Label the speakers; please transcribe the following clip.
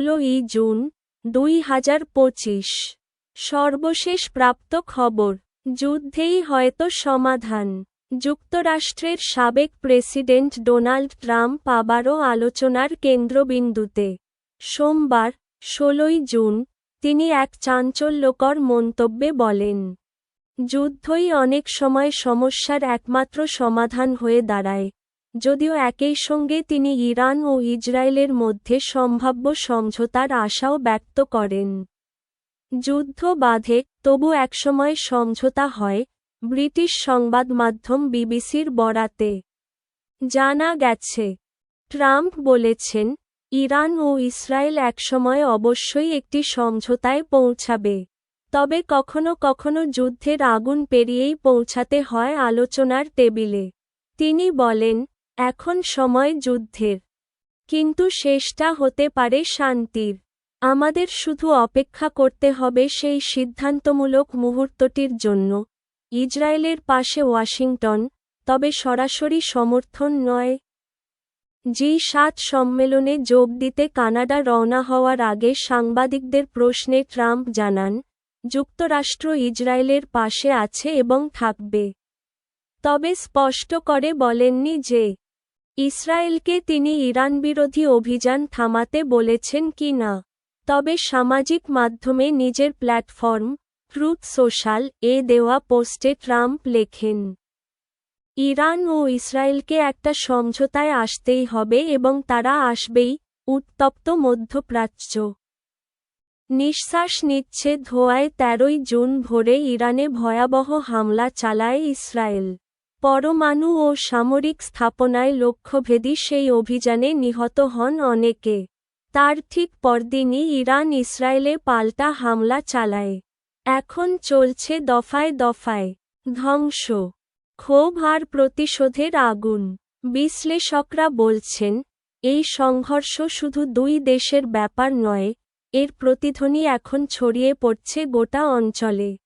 Speaker 1: ষোলোই জুন দুই হাজার পঁচিশ। সর্বশেষ প্রাপ্ত খবর, যুদ্ধেই হয়তো সমাধান। যুক্তরাষ্ট্রের সাবেক প্রেসিডেন্ট ডোনাল্ড ট্রাম্প আবারও আলোচনার কেন্দ্রবিন্দুতে। সোমবার, ষোলোই জুন, তিনি এক চাঞ্চল্যকর মন্তব্যে বলেন, যুদ্ধই অনেক সময় সমস্যার একমাত্র সমাধান হয়ে দাঁড়ায়। যদিও একই সঙ্গে তিনি ইরান ও ইসরায়েলের মধ্যে সম্ভাব্য সমঝোতার আশাও ব্যক্ত করেন। যুদ্ধ বাধে, তবু একসময় সমঝোতা হয়, ব্রিটিশ সংবাদ মাধ্যম বিবিসির বরাতে। জানা গেছে, ট্রাম্প বলেছেন, ইরান ও ইসরায়েল একসময় অবশ্যই একটি সমঝোতায় পৌঁছাবে। তবে কখনো কখনো যুদ্ধের আগুন পেরিয়েই পৌঁছাতে হয় আলোচনার টেবিলে। তিনি বলেন এখন সময় যুদ্ধের। কিন্তু শেষটা হতে পারে শান্তির। আমাদের শুধু অপেক্ষা করতে হবে সেই সিদ্ধান্তমূলক মুহূর্তটির জন্য। ইসরায়েলের পাশে ওয়াশিংটন, তবে সরাসরি সমর্থন নয়। জি সাত সম্মেলনে যোগ দিতে কানাডা রওনা হওয়ার আগে সাংবাদিকদের প্রশ্নে ট্রাম্প জানান, যুক্তরাষ্ট্র ইসরায়েলের পাশে আছে এবং থাকবে। তবে স্পষ্ট করে বলেননি যে ইসরায়েলকে তিনি ইরান বিরোধী অভিযান থামাতে বলেছেন কি না, তবে সামাজিক মাধ্যমে নিজের প্ল্যাটফর্ম, ট্রুথ সোশ্যাল, এ দেওয়া পোস্টে ট্রাম্প লেখেন, ইরান ও ইসরায়েলকে একটা সমঝোতায় আসতেই হবে এবং তারা আসবেই, উত্তপ্ত মধ্যপ্রাচ্য। নিঃশ্বাস নিচ্ছে ধোয়ায় তেরোই জুন ভোরে ইরানে ভয়াবহ হামলা চালায় ইসরায়েল। পরমাণু ও সামরিক স্থাপনায় লক্ষ্যভেদী সেই অভিযানে নিহত হন অনেকে। তার ঠিক পরদিনই ইরান ইসরায়েলে পাল্টা হামলা চালায়। এখন চলছে দফায় দফায়। ধ্বংস। ক্ষোভ আর প্রতিশোধের আগুন। বিশ্লেষকরা বলছেন, এই সংঘর্ষ শুধু দুই দেশের ব্যাপার নয়, এর প্রতিধ্বনি এখন ছড়িয়ে পড়ছে গোটা অঞ্চলে।